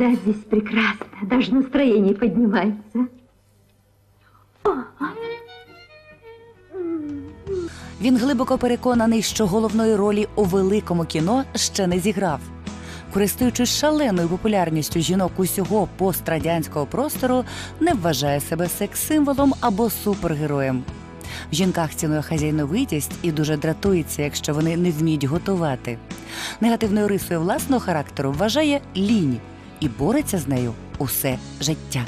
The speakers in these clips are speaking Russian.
Да, здесь прекрасно. Даже настроение поднимается. Він глибоко переконаний, що головної ролі у великому кіно ще не зіграв. Користуючись шаленою популярністю жінок усього пострадянського простору, не вважає себе секс-символом або супергероєм. В жінках цінує хазяйновитість і дуже дратується, якщо вони не вміють готувати. Негативною рисою власного характеру вважає лінь і бореться з нею усе життя.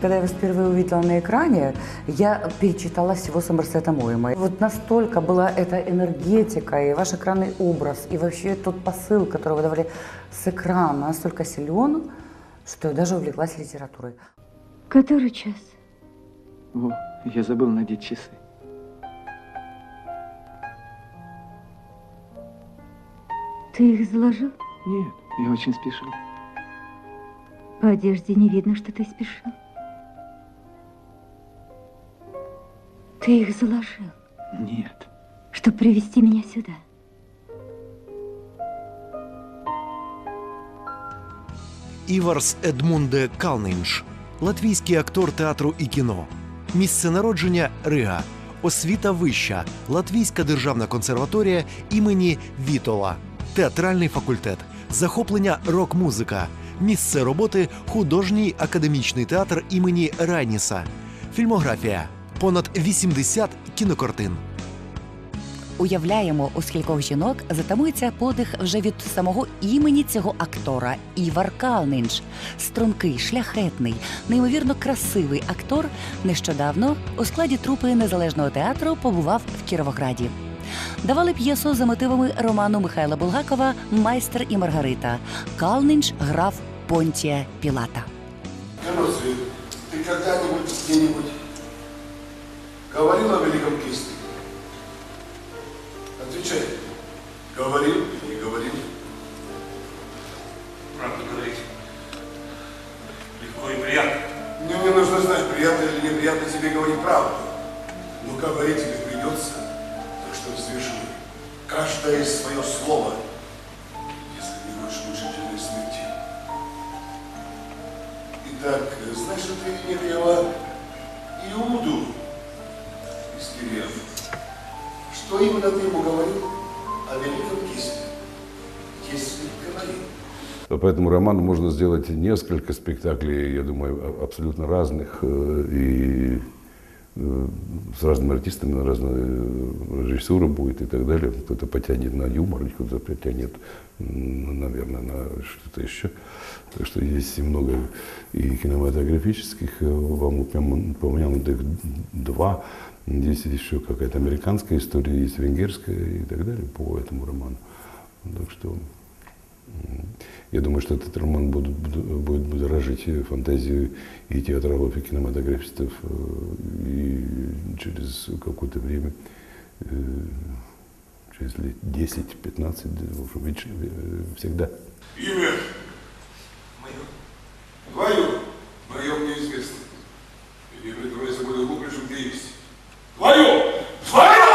Когда я вас впервые увидела на экране, я перечитала всего Сомерсета Моэма. Вот настолько была эта энергетика и ваш экранный образ, и вообще тот посыл, который вы давали с экрана, настолько силен, что я даже увлеклась литературой. Который час? О, я забыл надеть часы. Ты их заложил? Нет, я очень спешил. По одежде не видно, что ты спешил. Ты их заложил, Нет. чтобы привести меня сюда. Іварс Едмунде Калнинш, латвійський актор театру і кіно. Місце народження Рига, освіта вища, Латвійська державна консерваторія імені Вітола, театральний факультет, захоплення рок-музика, Місце роботи художній академічний театр імені Райніса, фільмографія, понад 80 кінокартин. Уявляємо, у скількох жінок затамується подих вже від самого імені цього актора Івар Калнинч. Стрункий, шляхетний, неймовірно красивий актор нещодавно у складі трупи незалежного театру побував в Кіровограді. Давали п'єсу за мотивами роману Михайла Булгакова Майстер і Маргарита. Калнинч грав Понтія Пілата. Ти коли-небудь говорила великом кисне? Что именно ты ему говорил о великом кисне? Если говорил. По этому роману можно сделать несколько спектаклей, я думаю, а- абсолютно разных, э, и э, с разными артистами, разная э, режиссура будет и так далее. Кто-то потянет на юмор, кто-то потянет, наверное, на что-то еще. Так что есть много и кинематографических, вам упомя- упомянутых два. Есть еще какая-то американская история, есть венгерская и так далее по этому роману. Так что я думаю, что этот роман будет, будет будоражить фантазию и театралов, и кинематографистов, э, и через какое-то время, э, через лет 10-15, в общем, вечно- э, всегда. Имя Мое. твое, мое мне известно. И не притворяйся более глупее, чем ты есть. Твое! Твое!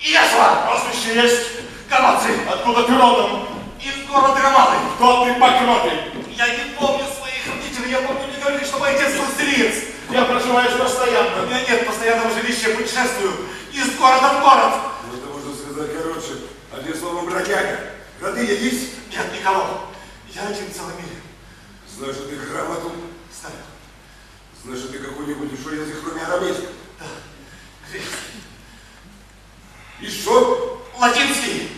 Ешва! Прозвище есть? Камацы! Откуда ты родом? Из города Романы. Кто ты по крови? Я не помню своих родителей. Я помню, мне говорили, что мой отец властелинец. Я проживаешь постоянно. У меня нет постоянного жилища. Я путешествую из города в город. Это можно сказать короче. Одним словом, бродяга. Роды есть? Нет никого. Я один в целом мире. Что ты грамоту? Знаю. Знаешь, что ты какой-нибудь еще язык, кроме арамейского? Греческий. И что? Латинский.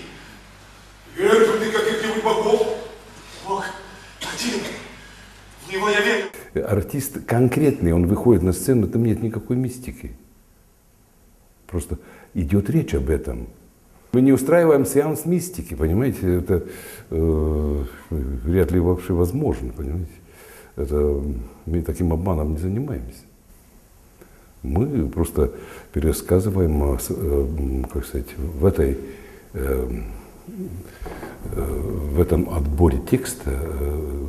Веришь ли ты каких-нибудь богов? Один. В него я верю. Артист конкретный, он выходит на сцену, там нет никакой мистики. Просто идет речь об этом. Мы не устраиваем сеанс мистики, понимаете, это э, вряд ли вообще возможно, понимаете. Это, мы таким обманом не занимаемся. Мы просто пересказываем, э, э, как сказать, в этой э, э, в этом отборе текста, э,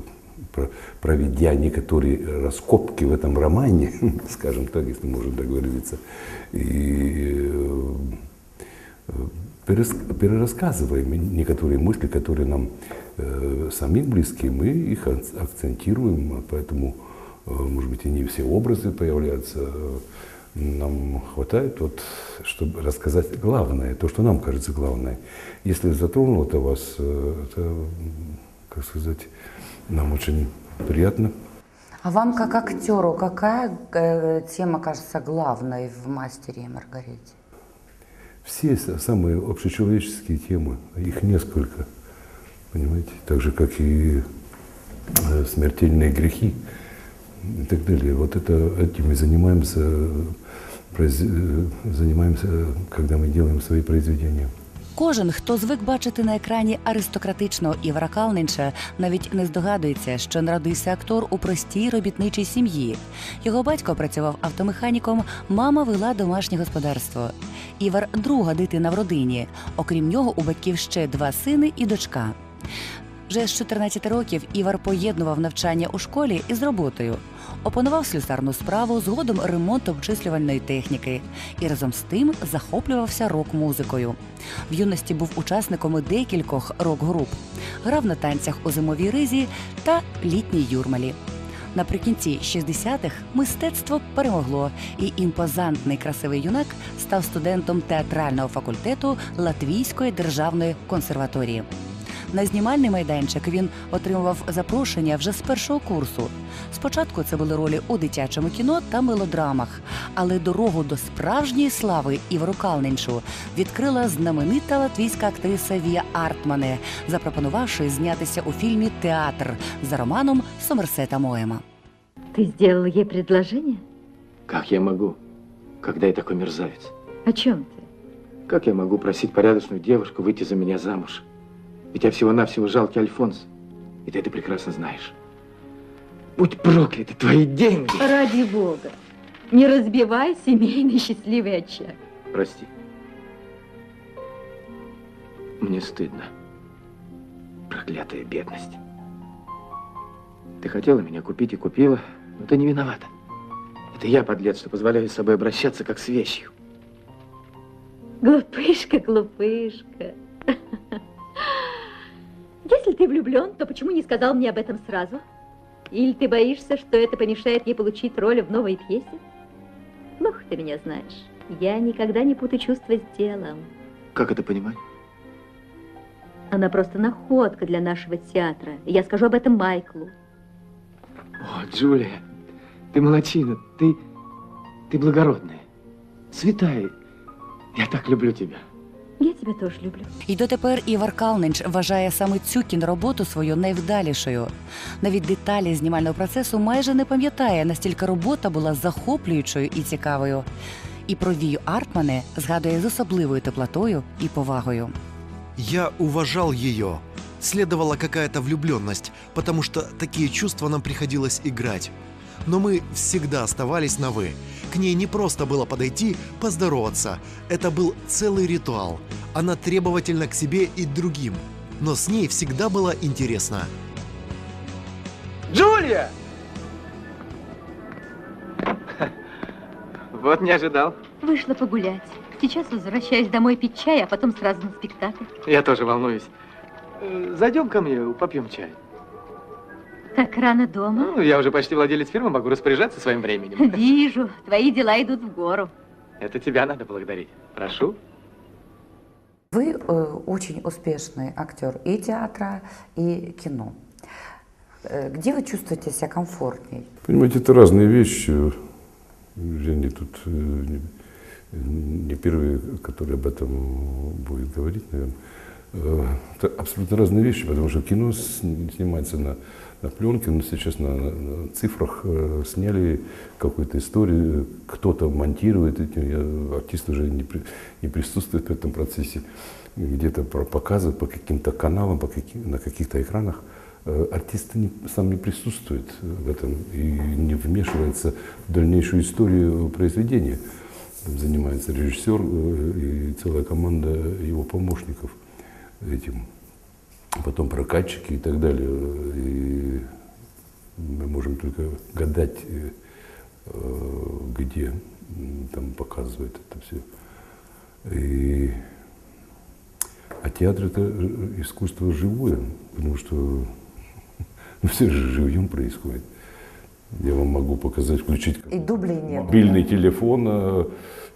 проведя некоторые раскопки в этом романе, скажем так, если можно выразиться, и э, э, перерассказываем некоторые мысли, которые нам э, самим близки, мы их ак- акцентируем, поэтому, э, может быть, и не все образы появляются. Нам хватает, вот, чтобы рассказать главное, то, что нам кажется главное. Если затронуло это вас, э, это, как сказать, нам очень приятно. А вам, как актеру, какая э, тема кажется главной в «Мастере и Маргарите»? Все самые общечеловеческие темы, их несколько, понимаете, так же, как и э, смертельные грехи и так далее. Вот это, этим мы занимаемся, произ- э, занимаемся, когда мы делаем свои произведения. Кожен, хто звик бачити на екрані аристократичного Івара Калнинча, навіть не здогадується, що народився актор у простій робітничій сім'ї. Його батько працював автомеханіком, мама вела домашнє господарство. Івар друга дитина в родині. Окрім нього, у батьків ще два сини і дочка. Вже з 14 років Івар поєднував навчання у школі із роботою. Опанував слюсарну справу, згодом ремонт обчислювальної техніки і разом з тим захоплювався рок-музикою. В юності був учасником декількох рок-груп, грав на танцях у зимовій ризі та літній юрмалі. Наприкінці 60-х мистецтво перемогло, і імпозантний красивий юнак став студентом театрального факультету Латвійської державної консерваторії. На знімальний майданчик він отримував запрошення вже з першого курсу. Спочатку це були ролі у дитячому кіно та мелодрамах, але дорогу до справжньої слави Івару Калнинчу відкрила знаменита латвійська актриса Вія Артмане, запропонувавши знятися у фільмі Театр за романом Сомерсета Моема. Ты сделал ей предложение? Как я могу, когда я такой мерзавец? О чем ты? Как я могу просить порядочную девушку выйти за меня замуж? Ведь я всего-навсего жалкий Альфонс. И ты это прекрасно знаешь. Будь прокляты твои деньги! Ради бога, не разбивай семейный счастливый очаг. Прости. Мне стыдно. Проклятая бедность. Ты хотела меня купить и купила, но ты не виновата. Это я, подлец, что позволяю с собой обращаться, как с вещью. Глупышка, глупышка. Ты влюблен, то почему не сказал мне об этом сразу? Или ты боишься, что это помешает ей получить роль в новой пьесе? Плохо ты меня знаешь. Я никогда не путаю чувства с делом. Как это понимать? Она просто находка для нашего театра. Я скажу об этом Майклу. О, Джулия, ты молодчина, ты, ты благородная, святая. Я так люблю тебя. Я тебя тоже люблю. І дотепер Івар Калнинч вважає саме цю кінороботу свою найвдалішою. Навіть деталі знімального процесу майже не пам'ятає, настільки робота була захоплюючою і цікавою. І про Вію Артмане згадує з особливою теплотою і повагою. Я уважал ее. Следовала какая-то влюбленность, потому что такие чувства нам приходилось играть. Но мы всегда оставались на «вы». К ней не просто было подойти, поздороваться. Это был целый ритуал. Она требовательна к себе и другим. Но с ней всегда было интересно. Джулия! Вот не ожидал. Вышла погулять. Сейчас возвращаюсь домой пить чай, а потом сразу на спектакль. Я тоже волнуюсь. Зайдем ко мне, попьем чай. Так рано дома? Ну, я уже почти владелец фирмы, могу распоряжаться своим временем. Вижу, твои дела идут в гору. Это тебя надо благодарить. Прошу. Вы э, очень успешный актер и театра, и кино. Э, где вы чувствуете себя комфортней? Понимаете, это разные вещи. Я не тут э, не, не первый, который об этом будет говорить, наверное. Э, Это абсолютно разные вещи, потому что кино сни- снимается на, на пленке, но сейчас на, на цифрах э, сняли какую-то историю, кто-то монтирует я- артист уже не, при- не присутствует в этом процессе, где-то показывает по каким-то каналам, по каким, на каких-то экранах. Э, Артист не- сам не присутствует в этом и не вмешивается в дальнейшую историю произведения. Там занимается режиссер э, и целая команда его помощников этим. Потом прокатчики и так далее. И мы можем только гадать, э, э, где там показывают это все. И А театр это э, искусство живое, потому что ну, все же живьем происходит. Я вам могу показать, включить И дублей нет. мобильный телефон, э,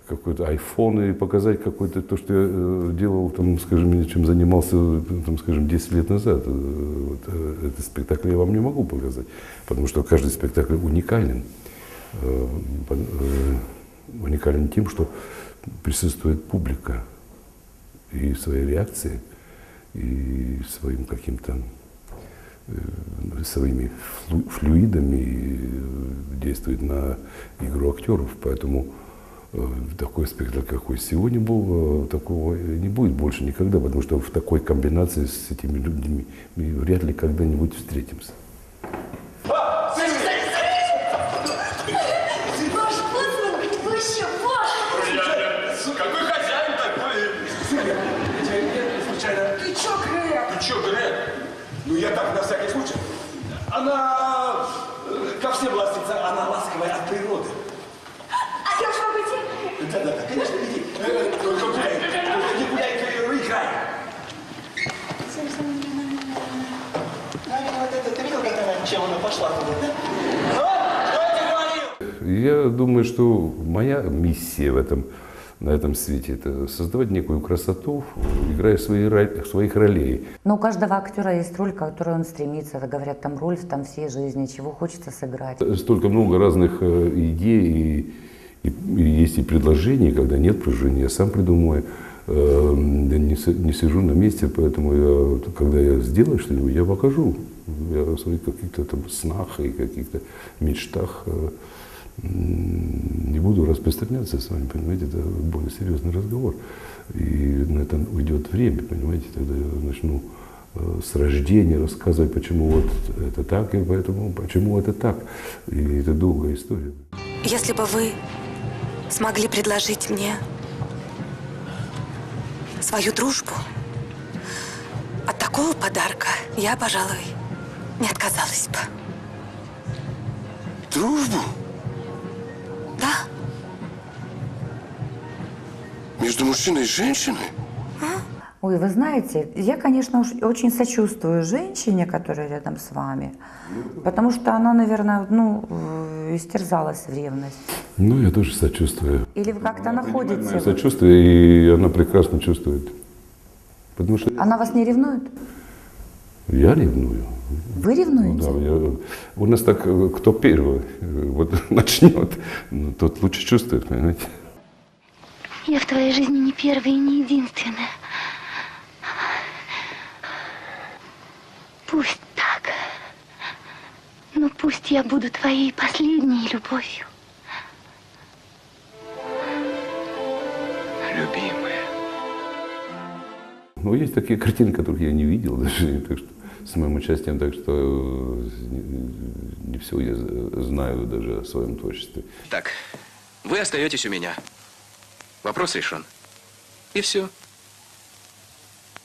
какой-то iPhone и показать какой-то то, что я э, делал, там, скажем, чем занимался, там, скажем, 10 лет назад. Э, Вот, э, этот спектакль я вам не могу показать, потому что каждый спектакль уникален. Уникален тем, что присутствует публика и своей реакции, и своим каким-то своими флюидами действует на игру актеров. Поэтому такой спектакль, какой сегодня был, э, такого не будет больше никогда, потому что в такой комбинации с этими людьми мы вряд ли когда-нибудь встретимся. Ваш боцман вообще ваш! Какой хозяин такой? Ты чё, Грег? Ты чё, Грег? Ну, я так, на всякий случай. Она, э, как все властница, она ласковая от природы. А я уж могу идти? Да-да-да, конечно, иди. Э, Только гуляй, только не гуляй, э, играй. Аня, вот это, ты видел, как она, чем она пошла туда, да? А? Что я тебе говорил? Я думаю, что моя миссия в этом, на этом свете – это создавать некую красоту, играя свои, своих ролей. Но у каждого актера есть роль, к которой он стремится. Это говорят, там роль там всей жизни, чего хочется сыграть. Столько много разных э, идей, и, и- есть и предложений, когда нет предложений, я сам придумываю. Я не, си- не сижу на месте, поэтому я, когда я сделаю что-нибудь, я покажу. Я о своих каких-то там снах и каких-то мечтах э, не буду распространяться с вами, понимаете, это более серьезный разговор. И на это уйдет время, понимаете, тогда я начну э, с рождения рассказывать, почему вот это так, и поэтому почему это так. И это долгая история. Если бы вы смогли предложить мне свою дружбу, от такого подарка я, пожалуй, не отказалась бы. Дружбу? Между мужчиной и женщиной? Ой, вы знаете, я, конечно, уж очень сочувствую женщине, которая рядом с вами, потому что она, наверное, ну, э, истерзалась в ревность. Ну, я тоже сочувствую. Или вы как-то находите... Мое сочувствие, и она прекрасно чувствует. Потому что Она вас не ревнует? я ревную. Вы Ну, ревнуете? да, я- у нас так, э, кто первый э, вот, начнет, ну, тот лучше чувствует, понимаете. Я в твоей жизни не первая и не единственная. Пусть так. Но пусть я буду твоей последней любовью. Любимая. Ну, есть такие картины, которых я не видел даже, так что с моим участием, так что э, не, не все я знаю даже о своем творчестве. Так, вы остаетесь у меня. Вопрос решен. И все.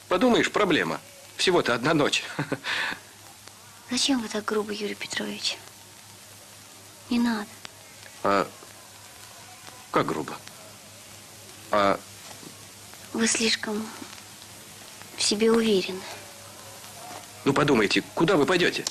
Подумаешь, проблема. Всего-то одна ночь. Зачем вы так грубо, Юрий Петрович? Не надо. А как грубо? А Вы слишком в себе уверены. ну подумайте, куда вы пойдете?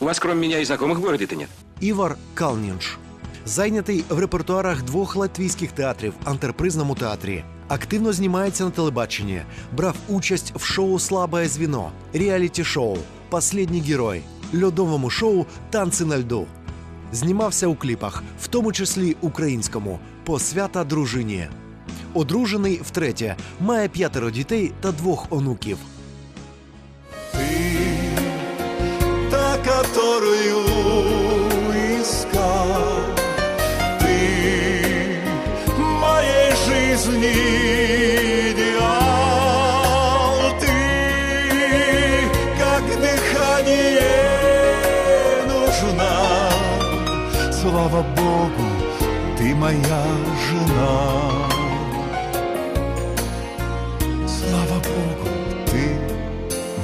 У вас кроме меня и знакомых в городе-то нет. Івар Калнінш, зайнятий в репертуарах двох латвійських театрів Антерпризному театрі. Активно знімається на телебаченні, брав участь в шоу Слабе звіно, реаліті-шоу Последній герой, льодовому шоу Танці на льду. Знімався у кліпах, в тому числі українському Посвята дружині. Одружений втретє, має п'ятеро дітей та двох онуків. Слава Богу, ты моя жена. Слава Богу, ты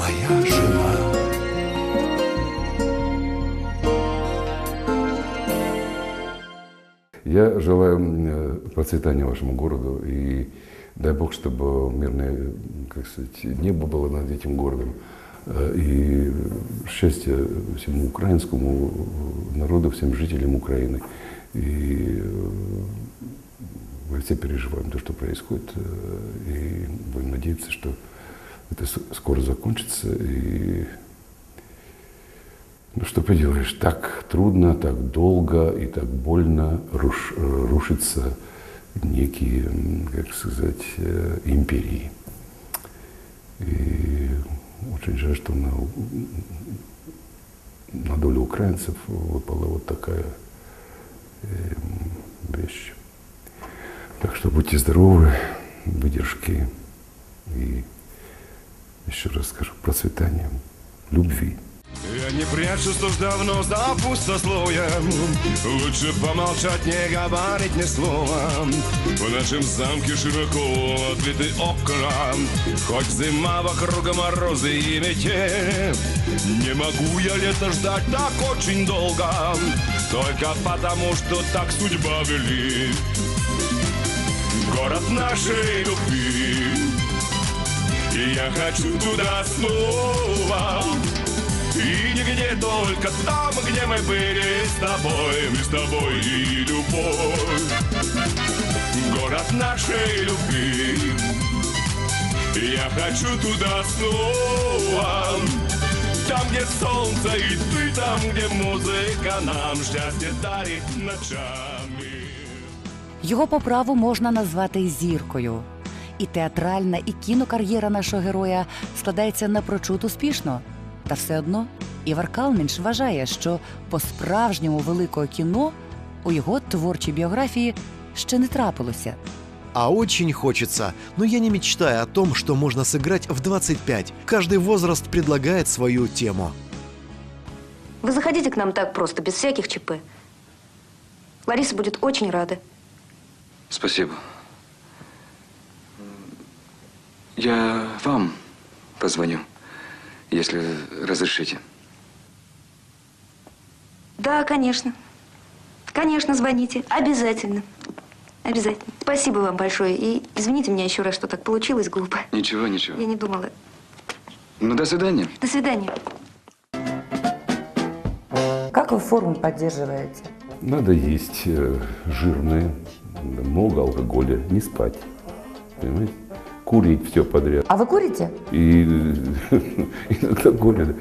моя жена. Я желаю э, процветания вашему городу и дай бог, чтобы мирное, как сказать, небо было над этим городом. Э, И счастье всему украинскому народу, всем жителям Украины. И э, мы все переживаем то, что происходит, э, и будем надеяться, что это скоро закончится. И ну что поделаешь, так трудно, так долго и так больно руш- э, рушится некие, как сказать, э, империи. И очень жаль, что на, на долю украинцев выпала вот такая эм, вещь. Так что будьте здоровы, выдержки и еще раз скажу, процветания, любви. Я не прячусь уж давно за пустословием Лучше помолчать, не говорить ни слова. В нашем замке широко открыты окна. Хоть зима вокруг морозы и метель Не могу я лето ждать так очень долго. Только потому, что так судьба велит. Город нашей любви. И я хочу туда снова и нигде только там, где мы были с тобой, мы с тобой и любовь. Город нашей любви. Я хочу туда снова. Там, где солнце и ты, там, где музыка нам счастье дарит ночами. Його по праву можна назвати зіркою. І театральна, і кінокар'єра нашого героя складається напрочуд успішно. Та все одно Івар Калнинш вважає, що по-справжньому великого кіно у його творчій біографії ще не трапилося. А очень хочется, но я не мечтаю о том, что можно сыграть в 25. Каждый возраст предлагает свою тему. Вы заходите к нам так просто, без всяких ЧП. Лариса будет очень рада. Спасибо. Я вам позвоню, если разрешите. Да, конечно. Конечно, звоните. Обязательно. Обязательно. Спасибо вам большое. И извините меня еще раз, что так получилось глупо. Ничего, ничего. Я не думала. Ну, до свидания. До свидания. Как вы форму поддерживаете? Надо есть э, жирное, много алкоголя, не спать. Понимаете? Курить все подряд. А вы курите? И иногда курят.